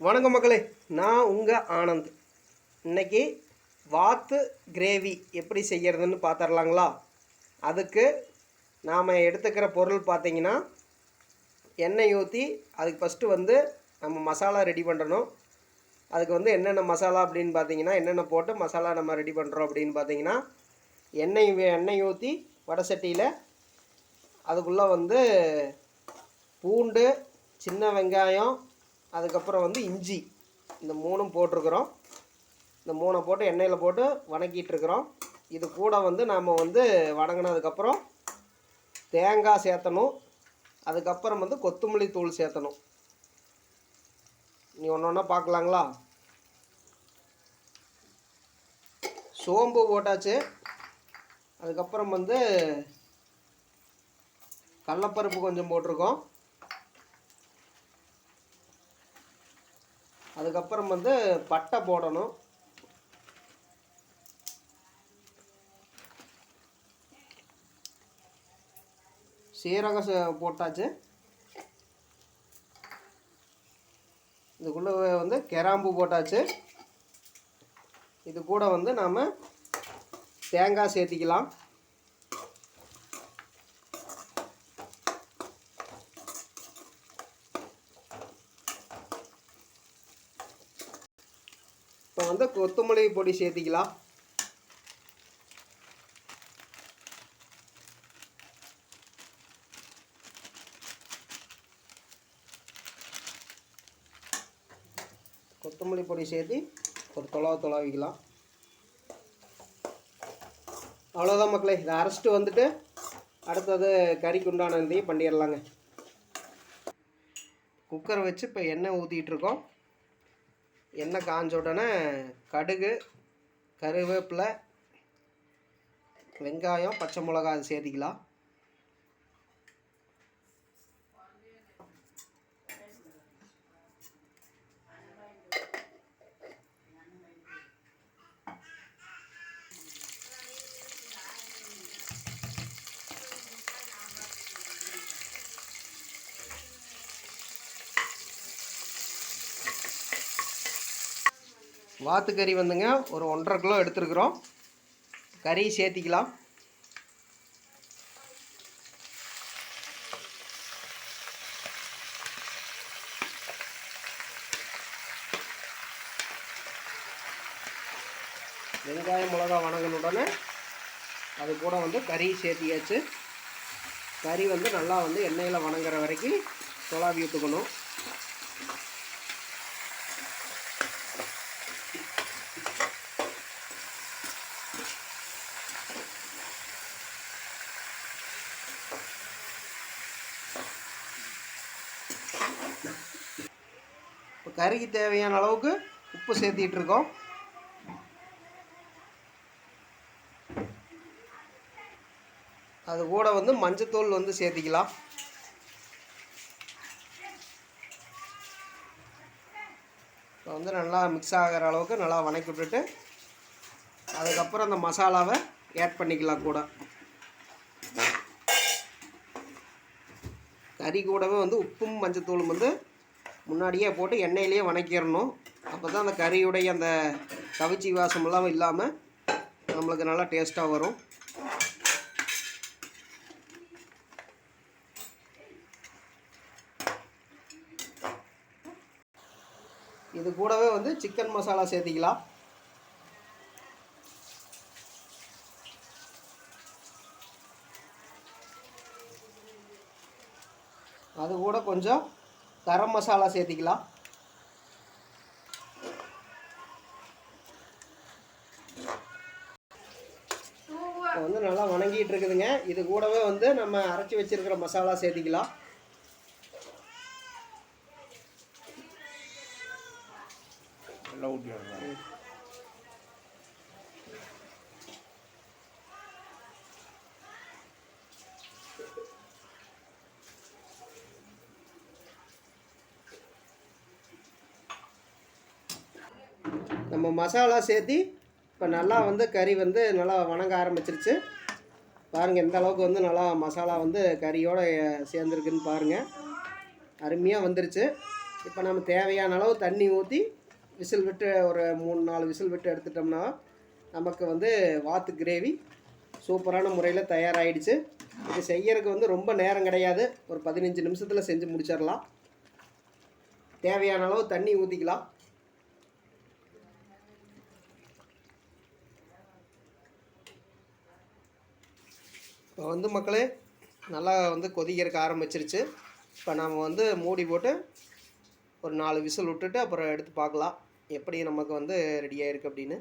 வணக்கம் மக்களே நான் உங்கள் ஆனந்த். இன்னைக்கு வாத்து கிரேவி எப்படி செய்கிறதுன்னு பார்த்துடலாங்களா அதுக்கு நாம் எடுத்துக்கிற பொருள் பார்த்தீங்கன்னா எண்ணெய் ஊற்றி அதுக்கு ஃபஸ்ட்டு வந்து நம்ம மசாலா ரெடி பண்ணணும். அதுக்கு வந்து என்னென்ன மசாலா அப்படின்னு பார்த்தீங்கன்னா என்னென்ன போட்டு மசாலா நம்ம ரெடி பண்ணுறோம் அப்படின்னு பார்த்தீங்கன்னா எண்ணெய் வே- எண்ணெய் ஊற்றி வடை சட்டியில் அதுக்குள்ளே வந்து பூண்டு சின்ன வெங்காயம் அதுக்கப்புறம் வந்து இஞ்சி. இந்த மூணும் போட்டிருக்கிறோம். இந்த மூணை போட்டு எண்ணெயில் போட்டு வணக்கிட்டுருக்குறோம். இது கூட வந்து நாம் வந்து வணங்கினதுக்கப்புறம் தேங்காய் சேர்த்தணும். அதுக்கப்புறம் வந்து கொத்தமல்லி தூள் சேர்த்தணும். நீ ஒன்று ஒன்றா பார்க்கலாங்களா? சோம்பு போட்டாச்சு. அதுக்கப்புறம் வந்து கடலப்பருப்பு கொஞ்சம் போட்டிருக்கோம். அதுக்கப்புறம் வந்து பட்டை போடணும். சீரகம் போட்டாச்சு. இதுக்குள்ளே வந்து கிராம்பு போட்டாச்சு. இது கூட வந்து நாம் தேங்காய் சேர்த்திக்கலாம். இப்போ வந்து கொத்தமல்லி பொடி சேர்த்திக்கலாம். கொத்தமல்லி பொடி சேர்த்து ஒரு தொலவை தொலாவிக்கலாம். அவ்வளோதான் மக்களே இதை அரைச்சிட்டு வந்துட்டு அடுத்தது கறிக்கு உண்டான இதையும் பண்ணிடலாங்க. குக்கரை வச்சு இப்போ எண்ணெய் ஊற்றிட்டுருக்கோம் எண்ணெய் காஞ்ச உடனே கடுகு கருவேப்பிலை வெங்காயம் பச்சை மிளகா அது சேர்த்திக்கலாம். வாத்து கறி வந்துங்க ஒரு ஒன்றரை கிலோ எடுத்துருக்குறோம். கறி சேர்த்திக்கலாம். வெங்காயம் மிளகா வணங்கின உடனே அது கூட வந்து கறி சேர்த்தியாச்சு. கறி வந்து நல்லா வந்து எண்ணெயில் வணங்குற வரைக்கும் தொலாவி விட்டுக்கணும். கறிக்கு தேவையான அளவுக்கு உப்பு சேர்த்திட்டு இருக்கோம் அது கூட வந்து மஞ்சத்தூள் வந்து சேர்த்திக்கலாம். இப்போ வந்து நல்லா மிக்ஸ் ஆகிற அளவுக்கு நல்லா வணக்கி விட்டுட்டு அதுக்கப்புறம் அந்த மசாலாவை ஆட் பண்ணிக்கலாம் கூட. கறி கூடவே வந்து உப்பும் மஞ்சத்தூளும் வந்து முன்னாடியே போட்டு எண்ணெயிலேயே வணக்கிடணும். அப்போ தான் அந்த கறியுடைய அந்த கவிச்சி வாசமெல்லாம் இல்லாமல் நம்மளுக்கு நல்லா டேஸ்ட்டாக வரும். இது கூடவே வந்து சிக்கன் மசாலா சேர்த்திக்கலாம். அது கூட கொஞ்சம் கரம் மசாலா சேர்த்திக்கலாம். இப்போ வந்து நல்லா வணங்கிட்டு இருக்குதுங்க. இது கூடவே வந்து நம்ம அரைச்சி வச்சிருக்கிற மசாலா சேர்த்திக்கலாம். நல்லா ஊட்டி நம்ம மசாலா சேர்த்தி இப்போ நல்லா வந்து கறி வந்து நல்லா வணங்க ஆரம்பிச்சிருச்சு. பாருங்கள் எந்த அளவுக்கு வந்து நல்லா மசாலா வந்து கறியோடு சேர்ந்துருக்குன்னு பாருங்கள் அருமையாக வந்துருச்சு. இப்போ நம்ம தேவையான அளவு தண்ணி ஊற்றி விசில் விட்டு ஒரு மூணு நாலு விசில் விட்டு எடுத்துட்டோம்னா நமக்கு வந்து வாத்து கிரேவி சூப்பரான முறையில் தயாராகிடுச்சு இது செய்யறதுக்கு வந்து ரொம்ப நேரம் கிடையாது. ஒரு பதினஞ்சு நிமிஷத்தில் செஞ்சு முடிச்சிடலாம். தேவையான அளவு தண்ணி ஊற்றிக்கலாம் இப்போ வந்து மக்களே நல்லா வந்து கொதிக்கிறதுக்கு ஆரம்பிச்சிருச்சு. இப்போ நாம் வந்து மூடி போட்டு ஒரு நாலு விசில் விட்டுட்டு அப்புறம் எடுத்து பார்க்கலாம். எப்படி நமக்கு வந்து ரெடி ஆகிருக்கு அப்படின்னு.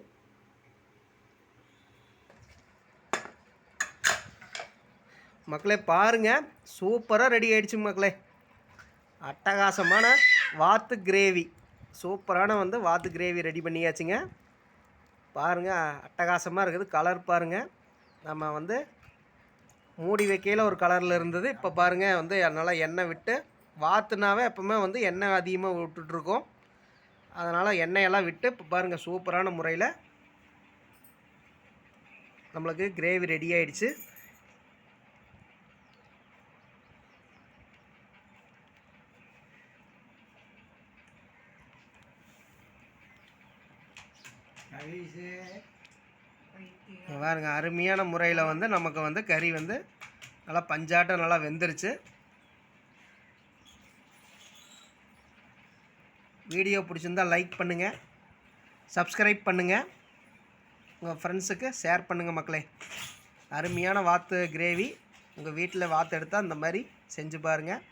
மக்களே பாருங்க. சூப்பராக ரெடி ஆகிடுச்சு மக்களே. அட்டகாசமான வாத்து கிரேவி சூப்பரான வந்து வாத்து கிரேவி ரெடி பண்ணியாச்சுங்க. பாருங்க அட்டகாசமாக இருக்குது. கலர் பாருங்க. நம்ம வந்து மூடி வைக்கையில் ஒரு கலரில் இருந்தது. இப்போ பாருங்கள் வந்து நல்லா எண்ணெய் விட்டு வாத்துனாவே எப்பவுமே வந்து எண்ணெய் அதிகமாக விட்டுட்ருக்கோம் அதனால் எண்ணெயெல்லாம் விட்டு இப்போ பாருங்கள் சூப்பரான முறையில் நம்மளுக்கு கிரேவி ரெடி ஆயிடுச்சு. இங்க பாருங்கள் அருமையான முறையில் வந்து நமக்கு வந்து கறி வந்து நல்லா பஞ்சாட்டம் நல்லா வெந்துருச்சு. வீடியோ பிடிச்சிருந்தா லைக் பண்ணுங்கள் சப்ஸ்கிரைப் பண்ணுங்கள் உங்கள் ஃப்ரெண்ட்ஸுக்கு ஷேர் பண்ணுங்கள் மக்களே. அருமையான வாத்து கிரேவி உங்கள் வீட்டில் வாத்து எடுத்தால் இந்த மாதிரி செஞ்சு பாருங்கள்